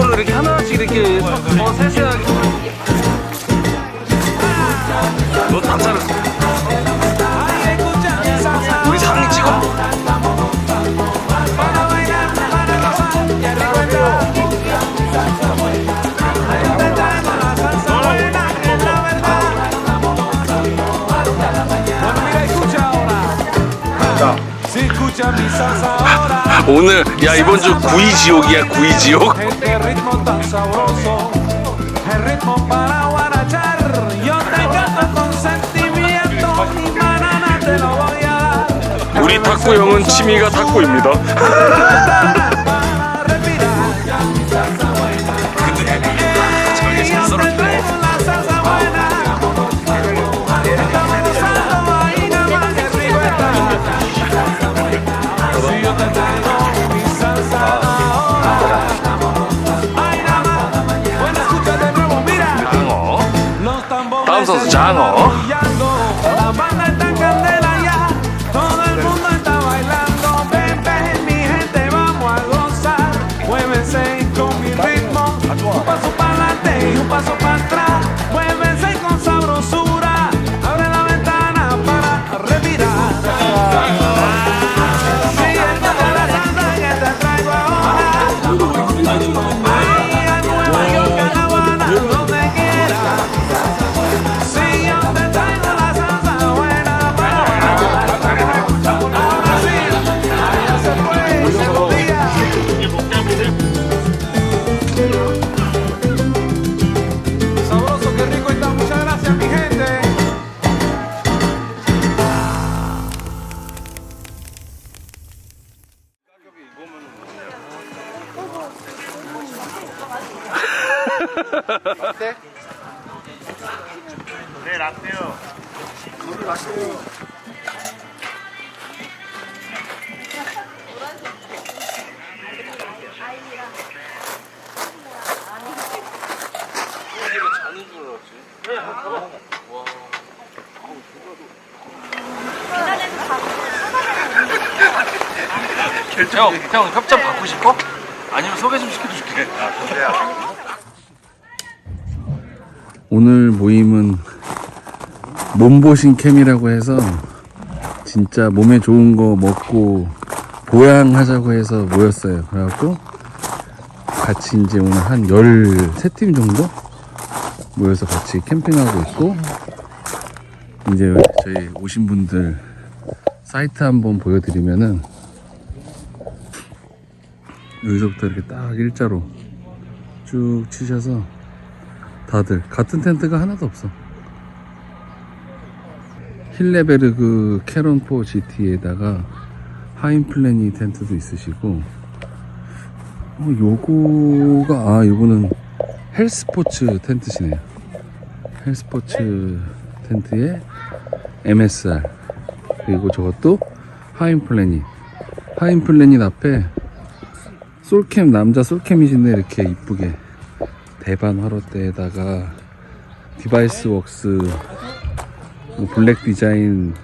걸로 이렇게 하나씩 이렇게 어, 세세하게. 너다 자르 Ay, escucha mi salsa. 우리 상이 찍어. Para 오늘 야 이번 주 구이 지옥이야 구이 지옥. 우리 탁구 형은 취미가 탁구입니다 장어. 형, 형 협찬 받고 싶어? 아니면 소개 좀 시켜줄게. 오늘 모임은 몸보신 캠이라고 해서 진짜 몸에 좋은 거 먹고 보양하자고 해서 모였어요. 그래갖고 같이 이제 오늘 한 13팀 정도 모여서 같이 캠핑하고 있고 이제 저희 오신 분들 사이트 한번 보여드리면은 여기서부터 이렇게 딱 일자로 쭉 치셔서 다들 같은 텐트가 하나도 없어. 힐레베르그 캐런포 GT에다가 하인플래니 텐트도 있으시고 어, 요거가 아 요거는 헬스포츠 텐트시네요. 헬스포츠 텐트에 MSR 그리고 저것도 하인플래닛 하인플래닛 앞에 솔캠 남자 솔캠이신데 이렇게 이쁘게 대반 화로대에다가 디바이스 웍스 뭐 블랙 디자인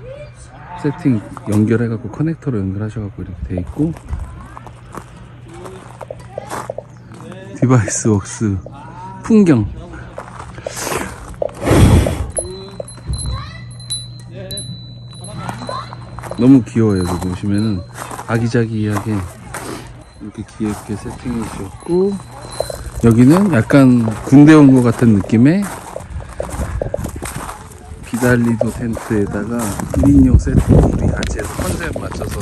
세팅 연결해갖고 커넥터로 연결하셔갖고 이렇게 돼 있고 디바이스 웍스 풍경 너무 귀여워요 여기 보시면은. 아기자기하게 이렇게 귀엽게 세팅해 주셨고 여기는 약간 군대 온 것 같은 느낌의 비달리도 텐트에다가 1인용 세트 우리 해서 컨셉 맞춰서.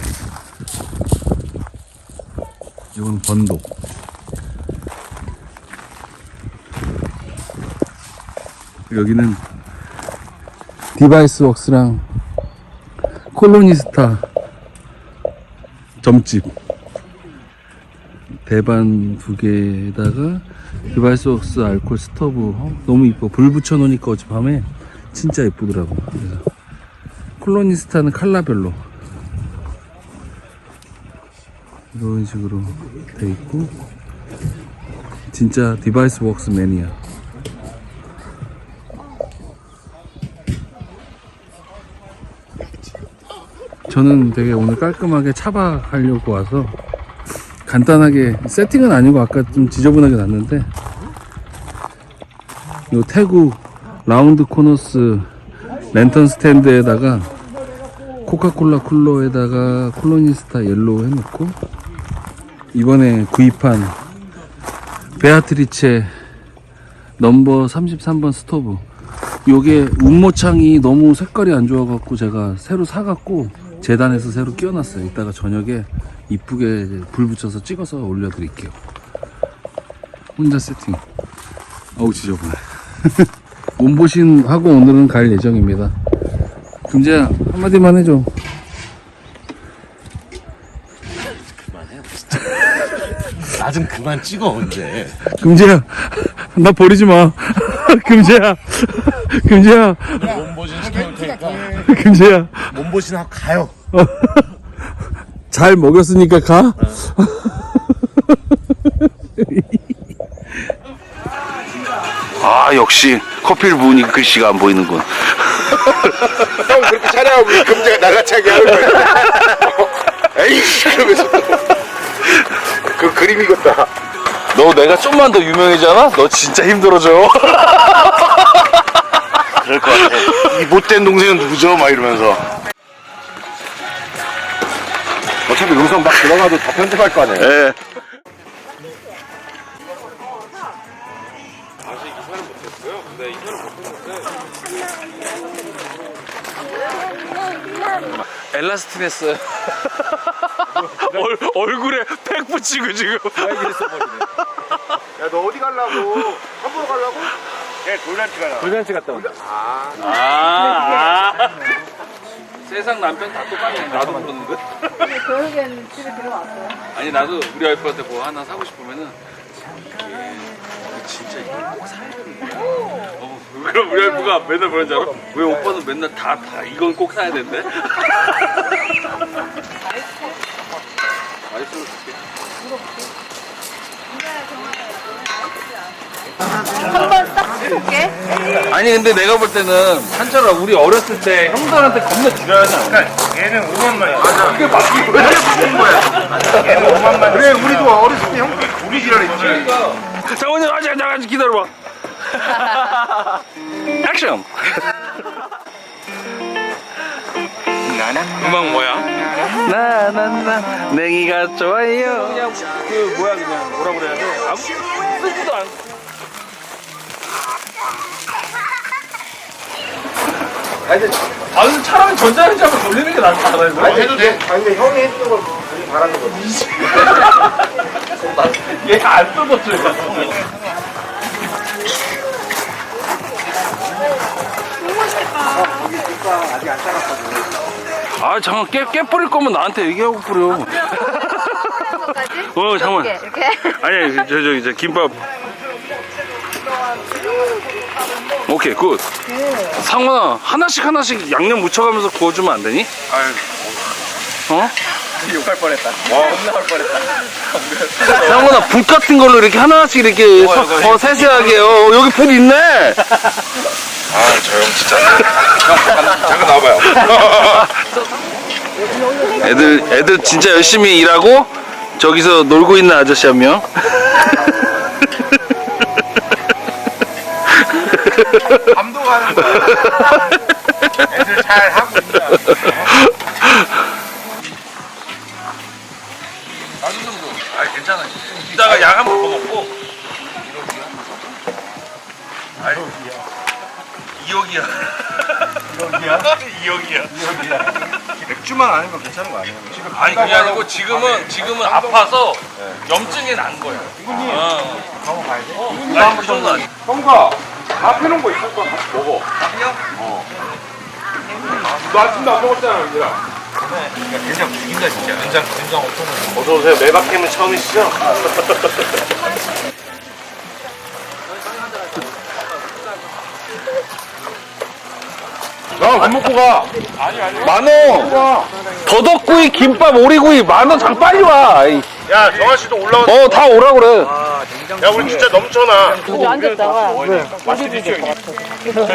이건 번독 여기는 디바이스 웍스랑 콜로니스타. 점집. 대반 두 개에다가 웍스 알콜 스토브. 어, 너무 이뻐. 불 붙여 놓으니까 어젯밤에 진짜 이쁘더라고. 그래서 콜로니스타는 칼라별로. 이런 식으로 돼 있고 진짜 디바이스 웍스 매니아 저는 되게 오늘 깔끔하게 차박하려고 와서 간단하게 세팅은 아니고 아까 좀 지저분하게 놨는데 요 태국 라운드 코너스 랜턴 스탠드에다가 코카콜라 쿨러에다가 콜로니스타 옐로우 해놓고 이번에 구입한 베아트리체 넘버 33번 스토브. 요게 운모창이 너무 색깔이 안 좋아갖고 제가 새로 사갖고 재단해서 새로 끼워놨어요. 이따가 저녁에 이쁘게 불 붙여서 찍어서 올려드릴게요. 혼자 세팅. 어우 지저분해. 몸보신 하고 오늘은 갈 예정입니다. 금재야 한마디만 해줘. 나좀 그만 찍어 언제. 금재야 나 버리지 마. 금재야. 금재야. 몸보신 시켜 올 테니까. 금재야. 몸보신 하고 가요. 잘 먹였으니까 가? 아 역시 커피를 부으니까 글씨가 안 보이는군. 형 그렇게 촬영하고 우리 금제가 날라차게 하는 거야. 에이씨 그러면서. 그 그림 이겼다. 너 내가 좀만 더 유명해지잖아? 너 진짜 힘들어져 것 같아. 이 못된 동생은 누구죠? 막 이러면서. 어차피 음성 막 들어가도 다 편집할 거 아니에요. 예. 엘라스틴 했어요. 얼, 얼굴에 팩 붙이고 지금. 야너 어디 가려고? 함부로 가려고? 네 돌잔치 가려. 아, 세상 남편 다 똑같네. 나도 그러는데. 결국엔 집에 들어왔어요. 아니 나도 우리 와이프한테 뭐 하나 사고 싶으면은 이게 진짜 이거 꼭 사야 되는 거야. 어, 그럼 우리 와이프가 맨날 줄 알아? 왜 오빠는 맨날 다, 다 이건 꼭 사야 된대? 아이스로 줄게. 한번 딱 해볼게. 아니 근데 내가 볼 때는 한철아 우리 어렸을 때 형들한테 겁나 줄여야지 않아? 얘는 5만 만이야. 맞아. 이게 맞는 거야. 이게 맞는 거야. 얘는 5만 만. 그래 우리도 어렸을 때 형들 우리 지랄했지. 정원이 아직 아직 아직 기다려봐 액션 음악 뭐야? 나나나 냉이가 좋아요 그냥 그 뭐야 그냥 뭐라 그래야 돼 아무 쓰지도 않 아 근데 차라리 전자레인지 한번 돌리는 게 낫지 않아요? 이거? 해도 돼. 아니 근데 형이 했던 걸 우리 바라는 거지. 얘안 이거 아 잠깐 깨, 깨 뿌릴 거면 나한테 얘기하고 뿌려 것까지? 어 잠깐만 이렇게. 아니 저 저기 저 김밥 오케이 굿 상원아 하나씩 하나씩 양념 묻혀가면서 구워주면 안 되니? 어? 욕할 뻔했다. 나올 뻔했다. 상원아 불 같은 걸로 이렇게 하나씩 이렇게 서- 더 세세하게 어, 여기 불 있네 아 저 형 진짜. 형 잠깐 나와봐요. 애들 애들 진짜 열심히 일하고 저기서 놀고 있는 아저씨 한 명. 감독하는 거야. 애들 잘 하고 있냐. 어느 정도. 아 괜찮아. 이따가 약 한번 더 먹고. 2억이야. 2억이야? 2억이야. 맥주만 아니면 괜찮은 거 아니에요? 지금 아니 그게 아니고 지금은 지금은 아파서 염증이 난 거야. 어. 가고 가야 돼? 아니 그 정도 아니. 형가 밥 해놓은 거 있을 거야 같이 먹어. 밥이요? 어 너 아침도 안 먹었잖아 얘들아 어서 오세요. 매박캠은 처음이시죠? 야안 먹고 가. 만원 더덕구이 김밥 오리구이. 만원 장 빨리 와. 야, 정아 씨도 올라온. 어다 오라 그래. 야, 우리 진짜 넘쳐나. 우리 앉았다가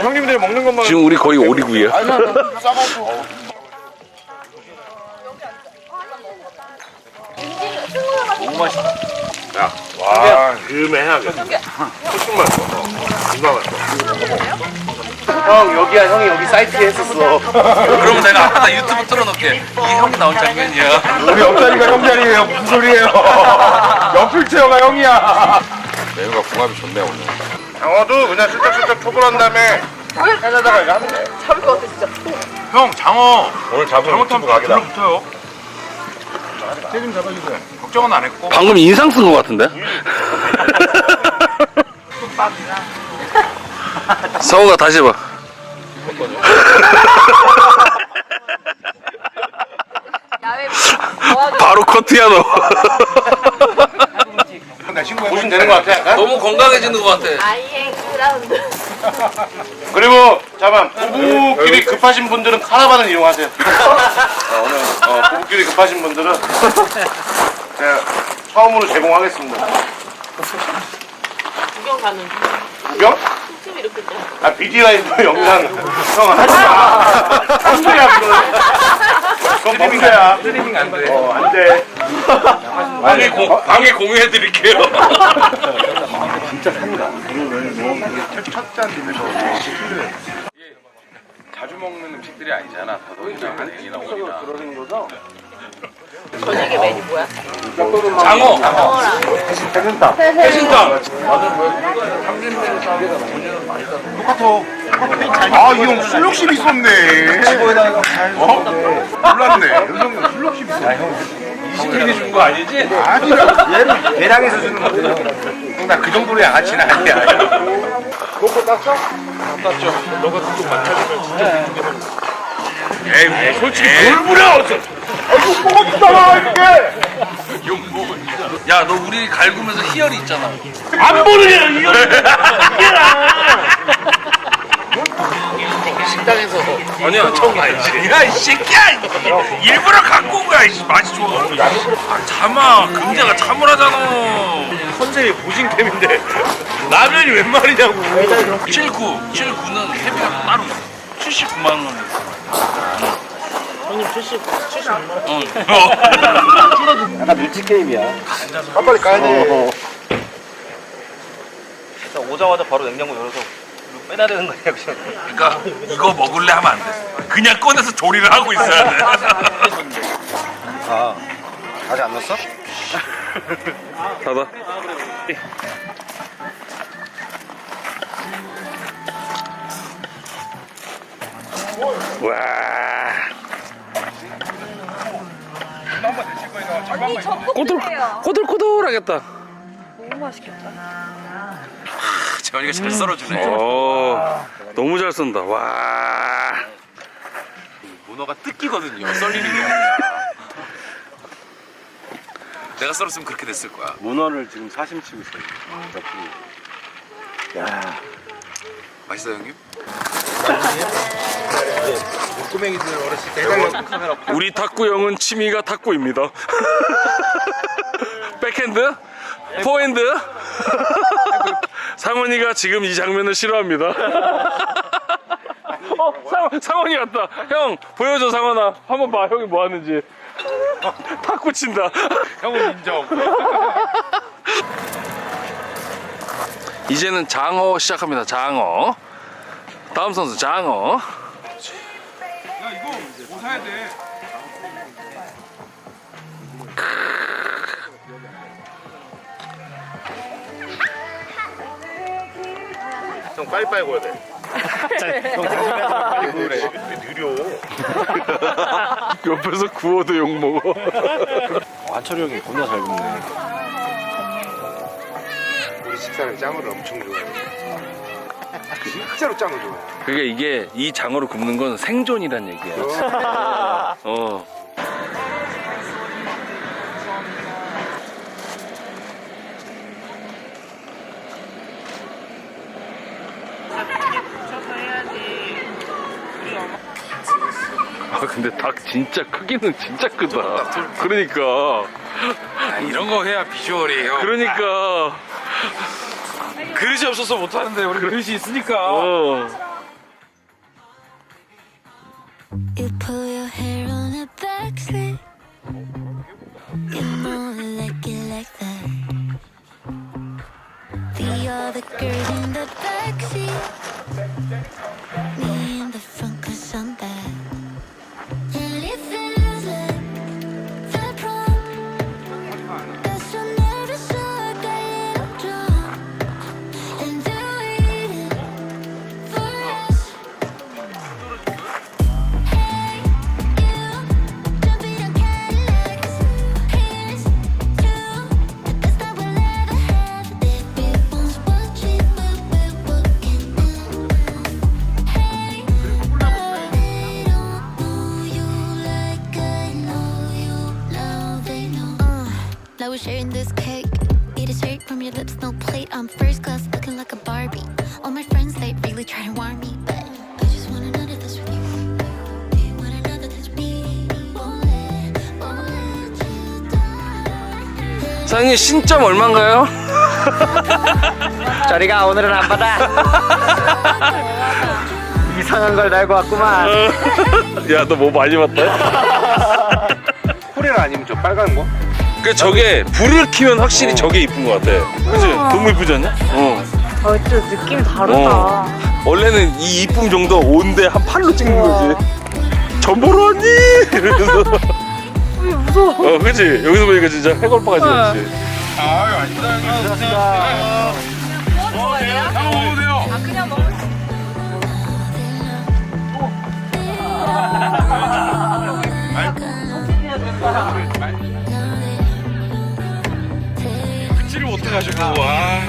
형님들이 먹는 것만 지금 우리 거의 오리구이야. 야, 와, 금에 해야겠다. 훨씬 맛있어. 존나 맛있어. 형, 여기야, 형이 여기 사이트에 했었어. 그러면 내가 앞에다 유튜브 틀어놓게. 이형 나온 장면이야. 우리 옆자리가 형 자리예요 무슨 소리예요 옆필체어가 형이야 메뉴가 궁합이 좋네 오늘. 장어도 그냥 슬쩍슬쩍 초벌한 다음에 해내다가 이거 하면 돼. 형 장어 오늘 잡으면 잘못하면 유튜브 각이다. 붙어요 책임 잡아주세요 걱정은 안 했고 방금 인상 쓴 것 같은데? 성우가 다시. 야외 뭐하고 바로 커트야 너. 나 보시면 되는 것 같아, 약간. 너무 건강해지는 것 같아. 아이행 그라운드 그리고, 잠깐, 부부끼리 급하신 분들은 카라반을 이용하세요. 어, 오늘, 어, 부부끼리 급하신 분들은 제가 처음으로 제공하겠습니다. 구경 가는 구경? 돼. 아, 비디라이브 영상, 형, 하지 마. 깜짝이야, 그건. 그건 범죄야. 스트리밍 안 돼 어, 안 돼. 방에 공 방에 공유해 드릴게요. 자주 먹는 음식들이 아니잖아 더덕이나 한국이나 오리나 저녁에 메뉴 뭐야? 장어. 장어랑 해신탕. 아 이 형 술 욕심 있었네 어? 몰랐네 연성형 술 욕심 있었네 시키게 준 거 아니지? 아니라 얘를 대량해서 주는 거지 형나 그 정도로 양아치는 아니야 먹고 땄어? 안 땄죠 너가 좀 만나주면 진짜 에이 솔직히 뭘 부려 아이고 먹었잖아 이게 야너 우리 갈구면서 희열이 있잖아. 안 보느냐, 이거. 식당에서 아니야 처음 알지. 야이 새끼야. 일부러 갖고 온 거야. 이 맛이 좋아. 아, 참아. 금자가 참으라잖아. 컨셉이 보신캠인데 라면이 웬 말이냐고. 79. 79는 회비가 따로 있어. 79만 원. 형님 70 76만 원. 어. 빨리 가야 돼 오자마자 바로 냉장고 열어서 빼놔야 되는 거 아니야 그냥 그러니까 이거 먹을래 하면 안 돼. 그냥 꺼내서 조리를 하고 있어야 돼. 아직 안 났어? 닫아. 와. 언니 전복 꼬들 주세요. 꼬들꼬들하겠다. 너무 맛있겠다. 재원이가 잘 썰어주네. 어, 너무 잘 썬다. 와. 문어가 뜯기거든요. 썰리는 게 아니라. 내가 썰었으면 그렇게 됐을 거야. 문어를 지금 사심 치고 있어요. 맛있어요, 형님? 꼬맹이들 어렸을 때 해달라고 카메라 우리 탁구 형은 취미가 탁구입니다. 백핸드? 포핸드? 상원이가 지금 이 장면을 싫어합니다. 어, 상, 상원이 왔다. 형, 보여줘, 상원아. 한번 봐, 형이 뭐 하는지. 탁구 친다. 형은 인정 이제는 장어 시작합니다. 장어. 다음 선수 장어. 야 이거 뭐 사야 돼 형 빨리빨리 구워야 돼. 형 빨리 구우래. 느려. 옆에서 구워도 욕 먹어. 완철이 형이 겁나 잘 굽네. 우리 식사는 짱어를 엄청 좋아해 진짜로 짱을 좋아. 그게 이게 이 장어를 굽는 건 생존이란 얘기야. 어. 아 근데 닭 진짜 크기는 진짜 크다. 그러니까 이런 거 해야 비주얼이 형. 그러니까 그릇이 없어서 못 하는데 우리 그릇이 있으니까. 어. You pull your hair on a back slip. You know I like it like that. The other girl in the backseat. Me 사장님 신점 얼마인가요? 저리가 오늘은 안 받아. 이상한 걸 달고 왔구만. 야 너 뭐 많이 봤다? 코레라 아니면 저 빨간 거? 그 저게 불을 켜면 확실히 저게 이쁜 것 같아. 그지? 너무 이쁘지 않냐? 어. 어, 좀 느낌 다르다. 어. 원래는 이 이쁨 정도 온데 한 팔로 찍는 거지. 전 보러 왔니? 이러면서. 무서워. 어, 그지? 여기서 보니까 진짜 해골바가지 같지. 아유 아니다. 형 먹어도 돼요. Take 찌를 어떻게 하셔 그거 와.